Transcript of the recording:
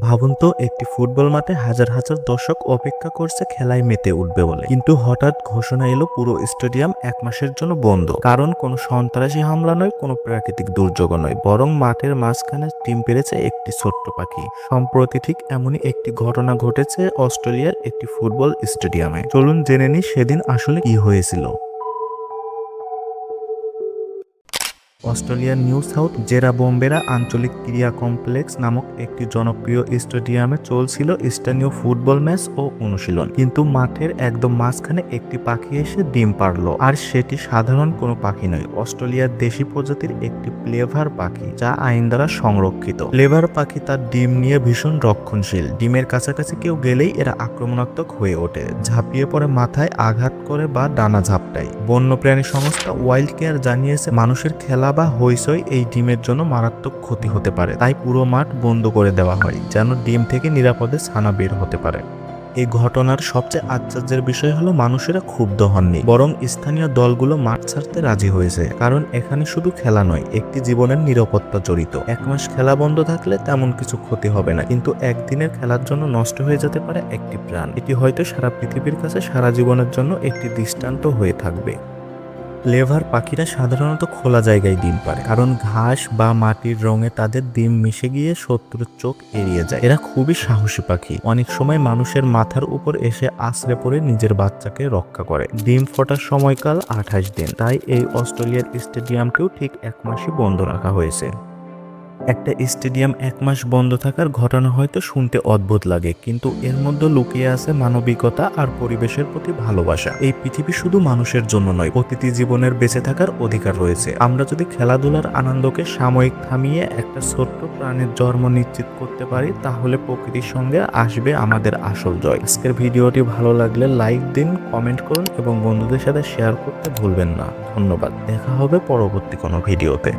ভাবুন তো, একটি ফুটবল মাঠে হাজার হাজার দর্শক অপেক্ষা করছে খেলায় মেতে উঠবে বলে। কিন্তু হঠাৎ ঘোষণা এলো, পুরো স্টেডিয়াম এক মাসের জন্য বন্ধ। কারণ কোনো সন্ত্রাসী হামলা নয়, কোনো প্রাকৃতিক দুর্যোগ নয়। বরং মাঠের মাঝখানে টিম পেরেছে একটি ছোট্ট পাখি। সম্প্রতি ঠিক এমনই একটি ঘটনা ঘটেছে অস্ট্রেলিয়ার একটি ফুটবল স্টেডিয়ামে। চলুন জেনে নিই সেদিন আসলে কি হয়েছিল। অস্ট্রেলিয়ার নিউ সাউথ জেরা বোম্বেরা আঞ্চলিক ক্রীড়া কমপ্লেক্স নামক একটি জনপ্রিয় স্টেডিয়ামে চলছিল স্থানীয় ফুটবল ম্যাচ ও অনুশীলন। কিন্তু মাঠের একদম মাঝখানে একটি পাখি এসে ডিম পারল আর সেটি সাধারণ কোনো পাখি নয়, অস্ট্রেলিয়ার দেশি প্রজাতির একটি প্লেভার পাখি যা আইন দ্বারা সংরক্ষিত। প্লেভার পাখি তার ডিম নিয়ে ভীষণ রক্ষণশীল। ডিমের কাছাকাছি কেউ গেলেই এরা আক্রমণাত্মক হয়ে ওঠে, ঝাঁপিয়ে পড়ে মাথায় আঘাত করে বা ডানা ঝাপটায়। বন্যপ্রাণী সংস্থা ওয়াইল্ড কেয়ার জানিয়েছে, মানুষের খেলা বা হইচই এই ডিমের জন্য মারাত্মক ক্ষতি হতে পারে। তাই পুরো মাঠ বন্ধ করে দেওয়া হয়, যেন ডিম থেকে নিরাপদে ছানা বের হতে পারে। এই ঘটনার সবচেয়ে আশ্চর্যের বিষয় হলো মানুষেরা ক্ষুব্ধ হননি, বরং স্থানীয় দলগুলো মাঠ ছাড়তে রাজি হয়েছে, কারণ এখানে শুধু খেলা নয়, একটি জীবনের নিরাপত্তা জড়িত। এক মাস খেলা বন্ধ থাকলে তেমন কিছু ক্ষতি হবে না, কিন্তু একদিনের খেলার জন্য নষ্ট হয়ে যেতে পারে একটি প্রাণ। এটি হয়তো সারা পৃথিবীর কাছে সারা জীবনের জন্য একটি দৃষ্টান্ত হয়ে থাকবে। লেভার পাখিরা সাধারণত খোলা জায়গায় ডিম পারে কারণ ঘাস বা মাটির রঙে তাদের ডিম মিশে গিয়ে শত্রুর চোখ এড়িয়ে যায়। এরা খুবই সাহসী পাখি। অনেক সময় মানুষের মাথার উপর এসে আশ্রে পড়ে নিজের বাচ্চাকে রক্ষা করে। ডিম ফোটার সময়কাল আঠাশ দিন। তাই এই অস্ট্রেলিয়ার স্টেডিয়ামকেও ঠিক এক মাসই বন্ধ রাখা হয়েছে। একটা স্টেডিয়াম এক মাস বন্ধ থাকার ঘটনা হয়তো শুনতে অদ্ভুত লাগে, কিন্তু এর মধ্যে লুকিয়ে আছে মানবিকতা আর পরিবেশের প্রতি ভালোবাসা। এই পৃথিবী শুধু মানুষের জন্য নয় প্রতিটি জীবনের বেঁচে থাকার অধিকার রয়েছে। আমরা যদি খেলাধুলার আনন্দকে সাময়িক থামিয়ে একটা ছোট্ট প্রাণের জন্ম নিশ্চিত করতে পারি, তাহলে প্রকৃতির সঙ্গে আসবে আমাদের আসল জয়। আজকের ভিডিওটি ভালো লাগলে লাইক দিন, কমেন্ট করুন এবং বন্ধুদের সাথে শেয়ার করতে ভুলবেন না। ধন্যবাদ। দেখা হবে পরবর্তী কোনো ভিডিওতে।